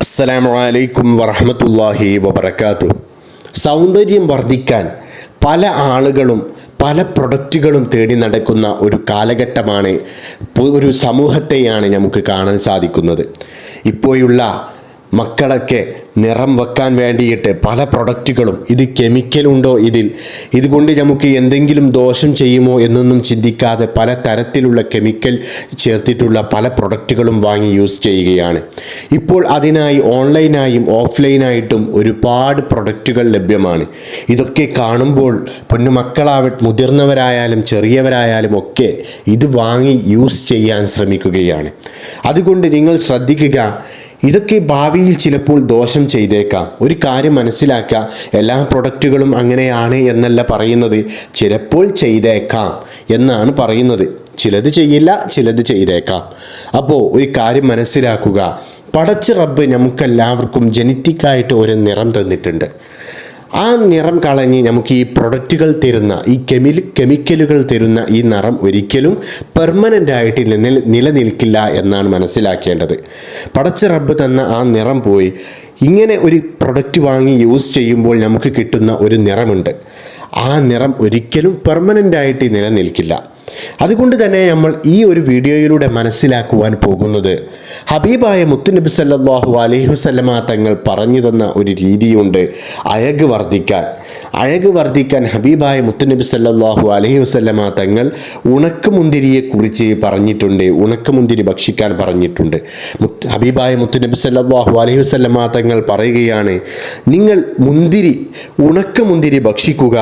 അസ്സലാമു അലൈക്കും വറഹമത്തല്ലാഹി വബർക്കാത്തു സൗന്ദര്യം വർദ്ധിക്കാൻ പല ആളുകളും പല പ്രൊഡക്റ്റുകളും തേടി നടക്കുന്ന ഒരു കാലഘട്ടമാണ് ഒരു സമൂഹത്തെയാണ് നമുക്ക് കാണാൻ സാധിക്കുന്നത്. ഇപ്പോഴുള്ള മക്കളൊക്കെ നിറം വെക്കാൻ വേണ്ടിയിട്ട് പല പ്രൊഡക്റ്റുകളും ഇത് കെമിക്കലുണ്ടോ ഇതിൽ? ഇതുകൊണ്ട് നമുക്ക് എന്തെങ്കിലും ദോഷം ചെയ്യുമോ എന്നൊന്നും ചിന്തിക്കാതെ പല തരത്തിലുള്ള കെമിക്കൽ ചേർത്തിട്ടുള്ള പല പ്രൊഡക്റ്റുകളും വാങ്ങി യൂസ് ചെയ്യുകയാണ്. ഇപ്പോൾ അതിനായി ഓൺലൈനായും ഓഫ്ലൈനായിട്ടും ഒരുപാട് പ്രൊഡക്റ്റുകൾ ലഭ്യമാണ്. ഇതൊക്കെ കാണുമ്പോൾ പൊന്നു മക്കളാവട്ടെ മുതിർന്നവരായാലും ചെറിയവരായാലും ഒക്കെ ഇത് വാങ്ങി യൂസ് ചെയ്യാൻ ശ്രമിക്കുകയാണ്. അതുകൊണ്ട് നിങ്ങൾ ശ്രദ്ധിക്കുക ഇതൊക്കെ ഭാവിയിൽ ചിലപ്പോൾ ദോഷം ചെയ്തേക്കാം. ഒരു കാര്യം മനസ്സിലാക്കുക എല്ലാ പ്രൊഡക്റ്റുകളും അങ്ങനെയാണ് എന്നല്ല പറയുന്നത്. ചിലപ്പോൾ ചെയ്തേക്കാം എന്നാണ് പറയുന്നത്. ചിലത് ചെയ്യില്ല ചിലത് ചെയ്തേക്കാം. അപ്പോൾ ഒരു കാര്യം മനസ്സിലാക്കുക. പടച്ച റബ്ബ് നമുക്കെല്ലാവർക്കും ജനറ്റിക്കായിട്ട് ഒരു നിറം തന്നിട്ടുണ്ട്. ആ നിറം കളഞ്ഞ് നമുക്ക് ഈ പ്രൊഡക്റ്റുകൾ തരുന്ന ഈ കെമി കെമിക്കലുകൾ തരുന്ന ഈ നിറം ഒരിക്കലും പെർമനന്റ് ആയിട്ട് നിലനിൽക്കില്ല എന്നാണ് മനസ്സിലാക്കേണ്ടത്. പടച്ച റബ്ബ് തന്ന ആ നിറം പോയി. ഇങ്ങനെ ഒരു പ്രൊഡക്റ്റ് വാങ്ങി യൂസ് ചെയ്യുമ്പോൾ നമുക്ക് കിട്ടുന്ന ഒരു നിറമുണ്ട്. ആ നിറം ഒരിക്കലും പെർമനന്റ് ആയിട്ട് നിലനിൽക്കില്ല. അതുകൊണ്ട് തന്നെ നമ്മൾ ഈ ഒരു വീഡിയോയിലൂടെ മനസ്സിലാക്കുവാൻ പോകുന്നത്. ഹബീബായ മുത്തുനബി സല്ലാഹു അലൈഹി വസല്ലമ തങ്ങൾ പറഞ്ഞു തന്ന ഒരു രീതിയുണ്ട് അഴക് വർദ്ധിക്കാൻ. അഴക് വർദ്ധിക്കാൻ ഹബീബായ മുത്തുനബി സല്ലാഹു അലൈഹി വസല്ലമ തങ്ങൾ ഉണക്കമുന്തിരിയെക്കുറിച്ച് പറഞ്ഞിട്ടുണ്ട് ഉണക്കമുന്തിരി ഭക്ഷിക്കാൻ പറഞ്ഞിട്ടുണ്ട്. ഹബീബായ മുത്തുനബി സല്ലാഹു അലൈഹി വസല്ലമ തങ്ങൾ പറയുകയാണ് നിങ്ങൾ മുന്തിരി ഉണക്കമുന്തിരി ഭക്ഷിക്കുക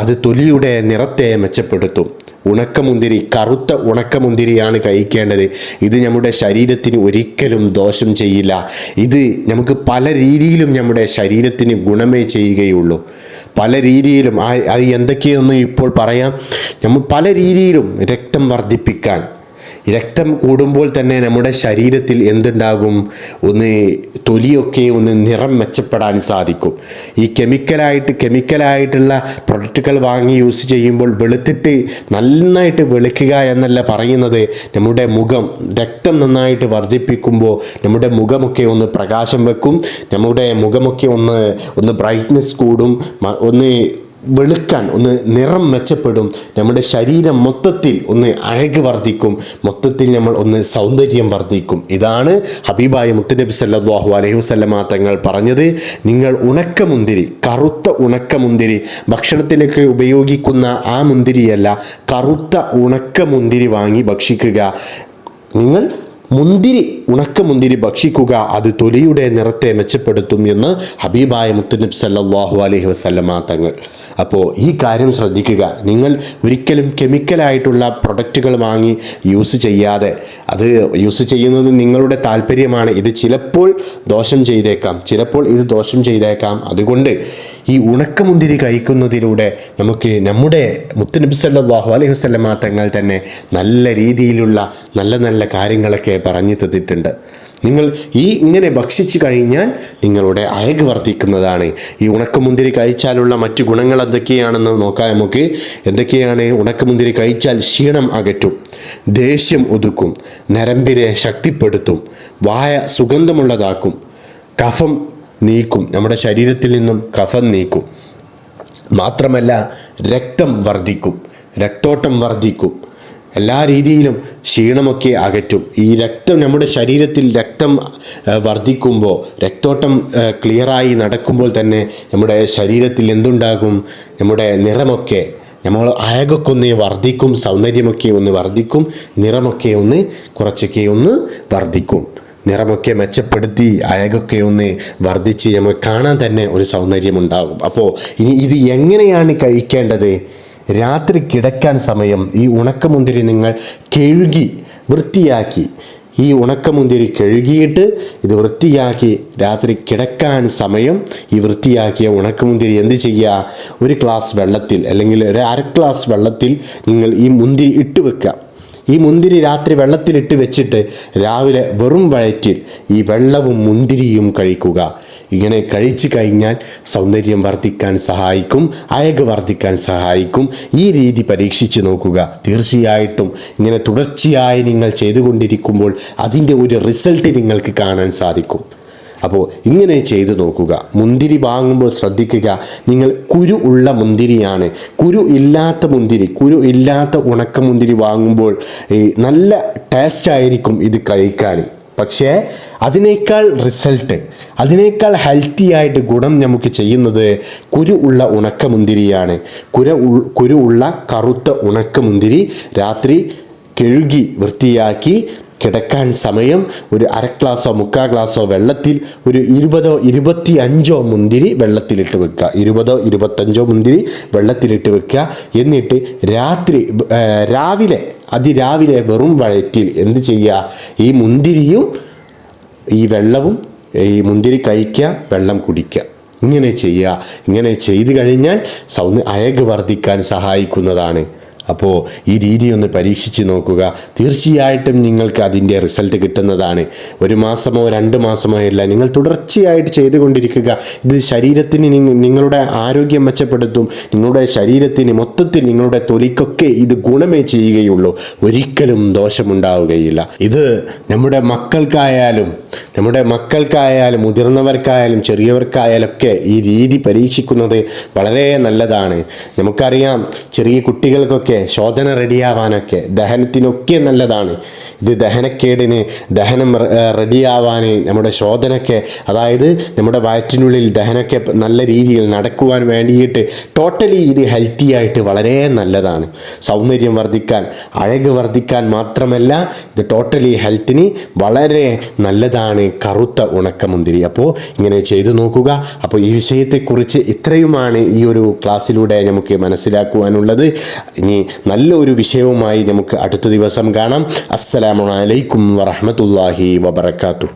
അത് തൊലിയുടെ നിറത്തെ മെച്ചപ്പെടുത്തും. ഉണക്കമുന്തിരി കറുത്ത ഉണക്കമുന്തിരിയാണ് കഴിക്കേണ്ടത്. ഇത് നമ്മുടെ ശരീരത്തിന് ഒരിക്കലും ദോഷം ചെയ്യില്ല. ഇത് നമുക്ക് പല രീതിയിലും നമ്മുടെ ശരീരത്തിന് ഗുണമേ ചെയ്യുകയുള്ളൂ. പല രീതിയിലും. അത് എന്തൊക്കെയൊന്നും ഇപ്പോൾ പറയാം. നമ്മൾ പല രീതിയിലും രക്തം വർദ്ധിപ്പിക്കാൻ രക്തം കൂടുമ്പോൾ തന്നെ നമ്മുടെ ശരീരത്തിൽ എന്തുണ്ടാകും? ഒന്ന് തൊലിയൊക്കെ ഒന്ന് നിറം മെച്ചപ്പെടാൻ സാധിക്കും. ഈ കെമിക്കലായിട്ട് കെമിക്കലായിട്ടുള്ള പ്രൊഡക്റ്റുകൾ വാങ്ങി യൂസ് ചെയ്യുമ്പോൾ വെളുത്തിട്ട് നന്നായിട്ട് വെളുക്കുക എന്നല്ല പറയുന്നത്. നമ്മുടെ മുഖം രക്തം നന്നായിട്ട് വർദ്ധിപ്പിക്കുമ്പോൾ നമ്മുടെ മുഖമൊക്കെ ഒന്ന് പ്രകാശം വെക്കും. നമ്മുടെ മുഖമൊക്കെ ഒന്ന് ഒന്ന് ബ്രൈറ്റ്നെസ് കൂടും. ഒന്ന് വെളുക്കാൻ ഒന്ന് നിറം മെച്ചപ്പെടും. നമ്മുടെ ശരീരം മൊത്തത്തിൽ ഒന്ന് അഴക് വർദ്ധിക്കും. മൊത്തത്തിൽ നമ്മൾ ഒന്ന് സൗന്ദര്യം വർദ്ധിക്കും. ഇതാണ് ഹബീബായ മുത്തനബി സല്ലാഹു അലൈഹി വസല്ലമ തങ്ങൾ പറഞ്ഞത്. നിങ്ങൾ ഉണക്കമുന്തിരി കറുത്ത ഉണക്കമുന്തിരി ഭക്ഷണത്തിലേക്ക് ഉപയോഗിക്കുന്ന ആ മുന്തിരിയല്ല കറുത്ത ഉണക്കമുന്തിരി വാങ്ങി ഭക്ഷിക്കുക. നിങ്ങൾ മുന്തിരി ഉണക്ക മുന്തിരി ഭക്ഷിക്കുക അത് തൊലിയുടെ നിറത്തെ മെച്ചപ്പെടുത്തും എന്ന് ഹബീബായ മുത്തുനബ് സല്ലാഹു അലഹി വസല്ലമ തങ്ങൾ. അപ്പോൾ ഈ കാര്യം ശ്രദ്ധിക്കുക. നിങ്ങൾ ഒരിക്കലും കെമിക്കലായിട്ടുള്ള പ്രൊഡക്റ്റുകൾ വാങ്ങി യൂസ് ചെയ്യാതെ അത് യൂസ് ചെയ്യുന്നത് നിങ്ങളുടെ താല്പര്യമാണ്. ഇത് ചിലപ്പോൾ ദോഷം ചെയ്തേക്കാം. ചിലപ്പോൾ ഇത് ദോഷം ചെയ്തേക്കാം. അതുകൊണ്ട് ഈ ഉണക്കമുന്തിരി കഴിക്കുന്നതിലൂടെ നമുക്ക് നമ്മുടെ മുത്തുനബി സല്ലാഹു അലൈഹി വസല്ലമ തങ്ങൾ തന്നെ നല്ല രീതിയിലുള്ള നല്ല നല്ല കാര്യങ്ങളൊക്കെ പറഞ്ഞു തന്നിട്ടുണ്ട്. നിങ്ങൾ ഈ ഇങ്ങനെ ഭക്ഷിച്ചു കഴിഞ്ഞാൽ നിങ്ങളുടെ അയക് വർദ്ധിക്കുന്നതാണ്. ഈ ഉണക്കമുന്തിരി കഴിച്ചാലുള്ള മറ്റു ഗുണങ്ങൾ എന്തൊക്കെയാണെന്ന് നോക്കാം നമുക്ക്. എന്തൊക്കെയാണ് ഉണക്കമുന്തിരി കഴിച്ചാൽ ക്ഷീണം അകറ്റും ദേഷ്യം ഒതുക്കും നരമ്പിനെ ശക്തിപ്പെടുത്തും വായ സുഗന്ധമുള്ളതാക്കും കഫം നീക്കും നമ്മുടെ ശരീരത്തിൽ നിന്നും കഫം നീക്കും. മാത്രമല്ല രക്തം വർദ്ധിക്കും രക്തോട്ടം വർദ്ധിക്കും. എല്ലാ രീതിയിലും ക്ഷീണമൊക്കെ അകറ്റും. ഈ രക്തം നമ്മുടെ ശരീരത്തിൽ രക്തം വർദ്ധിക്കുമ്പോൾ രക്തോട്ടം ക്ലിയറായി നടക്കുമ്പോൾ തന്നെ നമ്മുടെ ശരീരത്തിൽ എന്തുണ്ടാകും? നമ്മുടെ നിറമൊക്കെ നമ്മൾ അഴകൊക്കെ ഒന്ന് വർദ്ധിക്കും സൗന്ദര്യമൊക്കെ ഒന്ന് വർദ്ധിക്കും നിറമൊക്കെ ഒന്ന് കുറച്ചൊക്കെ ഒന്ന് വർദ്ധിക്കും. നിറമൊക്കെ മെച്ചപ്പെടുത്തി അഴകൊക്കെ ഒന്ന് വർദ്ധിച്ച് നമുക്ക് കാണാൻ തന്നെ ഒരു സൗന്ദര്യമുണ്ടാകും. അപ്പോൾ ഇനി ഇത് എങ്ങനെയാണ് കഴിക്കേണ്ടത്? രാത്രി കിടക്കാൻ സമയം ഈ ഉണക്കമുന്തിരി നിങ്ങൾ കഴുകി വൃത്തിയാക്കി. ഈ ഉണക്കമുന്തിരി കഴുകിയിട്ട് ഇത് വൃത്തിയാക്കി രാത്രി കിടക്കാൻ സമയം ഈ വൃത്തിയാക്കിയ ഉണക്കമുന്തിരി എന്ത് ചെയ്യുക? ഒരു ഗ്ലാസ് വെള്ളത്തിൽ അല്ലെങ്കിൽ ഒരു അര ഗ്ലാസ് വെള്ളത്തിൽ നിങ്ങൾ ഈ മുന്തിരി ഇട്ട് വെക്കുക. ഈ മുന്തിരി രാത്രി വെള്ളത്തിലിട്ട് വെച്ചിട്ട് രാവിലെ വെറും വയറ്റിൽ ഈ വെള്ളവും മുന്തിരിയും കഴിക്കുക. ഇങ്ങനെ കഴിച്ചു കഴിഞ്ഞാൽ സൗന്ദര്യം വർദ്ധിക്കാൻ സഹായിക്കും അയക് വർദ്ധിക്കാൻ സഹായിക്കും. ഈ രീതി പരീക്ഷിച്ചു നോക്കുക. തീർച്ചയായിട്ടും ഇങ്ങനെ തുടർച്ചയായി നിങ്ങൾ ചെയ്തുകൊണ്ടിരിക്കുമ്പോൾ അതിന്റെ ഒരു റിസൾട്ട് നിങ്ങൾക്ക് കാണാൻ സാധിക്കും. അപ്പോൾ ഇങ്ങനെ ചെയ്തു നോക്കുക. മുന്തിരി വാങ്ങുമ്പോൾ ശ്രദ്ധിക്കുക. നിങ്ങൾ കുരു ഉള്ള മുന്തിരിയാണ്. കുരു ഇല്ലാത്ത മുന്തിരി കുരു ഇല്ലാത്ത ഉണക്ക മുന്തിരി വാങ്ങുമ്പോൾ നല്ല ടേസ്റ്റ് ആയിരിക്കും ഇത് കഴിക്കാൻ. പക്ഷേ അതിനേക്കാൾ റിസൾട്ട് അതിനേക്കാൾ ഹെൽത്തി ആയിട്ട് ഗുണം നമുക്ക് ചെയ്യുന്നത് കുരു ഉള്ള ഉണക്കമുന്തിരിയാണ്. കുര കുരു ഉള്ള കറുത്ത ഉണക്കമുന്തിരി രാത്രി കഴുകി വൃത്തിയാക്കി കിടക്കാൻ സമയം ഒരു അര ഗ്ലാസോ മുക്കാൽ ഗ്ലാസോ വെള്ളത്തിൽ ഒരു ഇരുപതോ ഇരുപത്തി അഞ്ചോ മുന്തിരി വെള്ളത്തിലിട്ട് വെക്കുക. ഇരുപതോ ഇരുപത്തഞ്ചോ മുന്തിരി വെള്ളത്തിലിട്ട് വെക്കുക. എന്നിട്ട് രാത്രി രാവിലെ അതിരാവിലെ വെറും വഴറ്റിൽ എന്ത് ചെയ്യുക ഈ മുന്തിരിയും ഈ വെള്ളവും ഈ മുന്തിരി കഴിക്കുക വെള്ളം കുടിക്കുക ഇങ്ങനെ ചെയ്യുക ഇങ്ങനെ ചെയ്തു കഴിഞ്ഞാൽ സൗന്ദ അഴക് വർദ്ധിക്കാൻ സഹായിക്കുന്നതാണ്. അപ്പോൾ ഈ രീതി ഒന്ന് പരീക്ഷിച്ച് നോക്കുക. തീർച്ചയായിട്ടും നിങ്ങൾക്ക് അതിന്റെ റിസൾട്ട് കിട്ടുന്നതാണ്. ഒരു മാസമോ രണ്ട് മാസമോ അല്ല നിങ്ങൾ തുടർച്ചയായിട്ട് ചെയ്തുകൊണ്ടിരിക്കുക. ഇത് ശരീരത്തിന് നിങ്ങളുടെ ആരോഗ്യം മെച്ചപ്പെടുത്തും. നിങ്ങളുടെ ശരീരത്തിന് മൊത്തത്തിൽ നിങ്ങളുടെ തൊലിക്കൊക്കെ ഇത് ഗുണമേ ചെയ്യുകയുള്ളൂ. ഒരിക്കലും ദോഷമുണ്ടാവുകയില്ല. ഇത് നമ്മുടെ മക്കൾക്കായാലും നമ്മുടെ മക്കൾക്കായാലും മുതിർന്നവർക്കായാലും ചെറിയവർക്കായാലും ഒക്കെ ഈ രീതി പരീക്ഷിക്കുന്നത് വളരെ നല്ലതാണ്. നമുക്കറിയാം ചെറിയ കുട്ടികൾക്കൊക്കെ ശോധന റെഡിയാവാനൊക്കെ ദഹനത്തിനൊക്കെ നല്ലതാണ്. ഇത് ദഹനക്കേടിന് ദഹനം റെഡിയാവാൻ നമ്മുടെ ശോധനയ്ക്ക് അതായത് നമ്മുടെ വയറ്റിനുള്ളിൽ ദഹനമൊക്കെ നല്ല രീതിയിൽ നടക്കുവാൻ വേണ്ടിയിട്ട് ടോട്ടലി ഇത് ഹെൽത്തി ആയിട്ട് വളരെ നല്ലതാണ്. സൗന്ദര്യം വർദ്ധിക്കാൻ അഴക് വർദ്ധിക്കാൻ മാത്രമല്ല ഇത് ടോട്ടലി ഹെൽത്തിന് വളരെ നല്ലതാണ് കറുത്ത ഉണക്കമുന്തിരി. അപ്പോൾ ഇങ്ങനെ ചെയ്തു നോക്കുക. അപ്പോൾ ഈ വിഷയത്തെക്കുറിച്ച് ഇത്രയുമാണ് ഈ ഒരു ക്ലാസ്സിലൂടെ നമുക്ക് മനസ്സിലാക്കുവാനുള്ളത്. ഇനി നല്ലൊരു വിഷയവുമായി നമുക്ക് അടുത്ത ദിവസം കാണാം. അസ്സലാമലൈക്കും അലൈക്കും വറഹ്മത്തുള്ളാഹി വബറകാതുഹു.